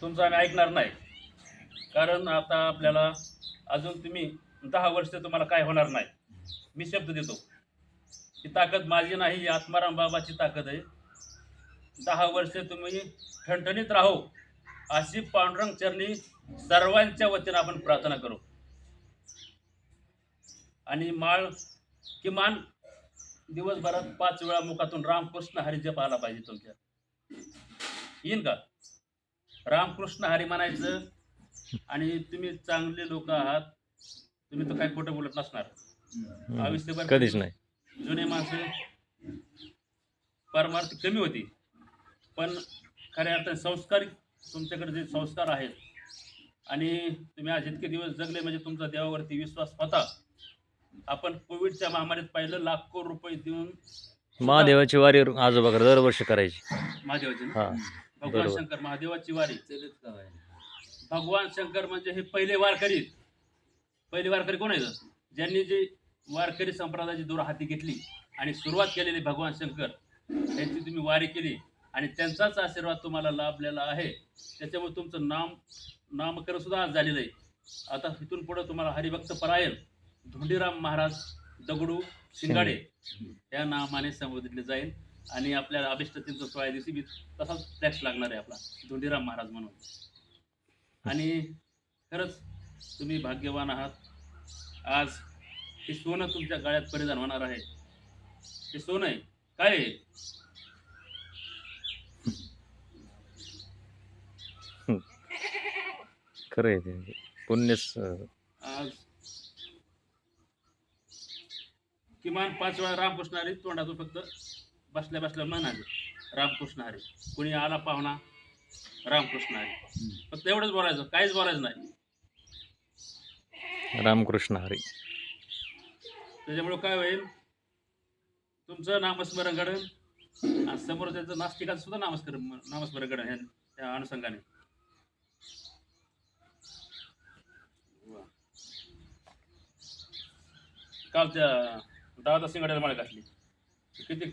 तुमचं आम्ही ऐकणार नाही. कारण आता आपल्याला अजून तुम्ही दहा वर्ष तुम्हाला काय होणार नाही. मी शब्द देतो. ही ताकद माझी नाही ही आत्माराम बाबाची ताकद आहे. दहा वर्ष तुम्ही ठणठणीत राहो. अशी पांडुरंग चरणी सर्वांच्या वतीनं आपण प्रार्थना करू. आणि माळ किमान दिवसभरात पाच वेळा मुखातून रामकृष्ण हरिजप आला पाहिजे तुमच्या. येईन का? रामकृष्ण हरी म्हणायचं. आणि तुम्ही चांगले लोक आहात. तुम्ही तर काही खोटं बोलत नसणार. आयुष्यभर कधीच नाही. जुने माणसं परमार्थ कमी होती. पण खऱ्या अर्थाने संस्कारिक तुमच्याकडे जे संस्कार आहेत. आणि तुम्ही आज इतके दिवस जगले म्हणजे तुमचा देवावरती विश्वास होता. आपण कोविडच्या महामारीत पाहिलं लाखो रुपये देऊन महादेवाची वारी आजोबाकडे दरवर्षी करायची. महादेवाची? हा. भगवान बरोबर. शंकर महादेवाची वारी. भगवान शंकर म्हणजे हे पहिले वारकरी. पहिले वारकरी कोण आहेत? ज्यांनी जी वारकरी संप्रदायाची दूर हाती घेतली आणि सुरुवात केलेली भगवान शंकर त्यांची तुम्ही वारी केली आणि त्यांचाच आशीर्वाद तुम्हाला लाभलेला आहे. त्याच्यामुळे तुमचं नाम नामकरण सुद्धा आज झालेलं आहे. आता इथून पुढे तुम्हाला हरिभक्त परायण धोंडीराम महाराज दगडू शिंगाडे. या नामाने संबोधितले जाईल. आणि आपल्याला अभिष्टतींचा सोळा दिवशी बी तसाच टॅक्स लागणार आहे आपला. धोंडीराम महाराज म्हणून. आणि खरंच तुम्ही भाग्यवान आहात. आज हे सोनं तुमच्या गळ्यात परिधान होणार आहे. हे सोनं आहे. काय आहे? खरं आहे ते. पुण्यच आज किमान पाच वेळा रामकृष्ण हरी तोंडातून फक्त बसल्या बसल्या म्हणाले रामकृष्ण हरी कोणी आला पाहुणा? रामकृष्ण हरी. फक्त एवढंच बोलायचं काहीच बोलायचं नाही. रामकृष्ण हरी. त्याच्यामुळे काय होईल? तुमचं नामस्मरण घडन. आणि समोर त्याचं नास्तिकाचं सुद्धा नामस्मरण नामस्मरण घडन ह्या त्या अनुषंगाने. काल त्या दादा सिंगाड्याला माळ घातली. किती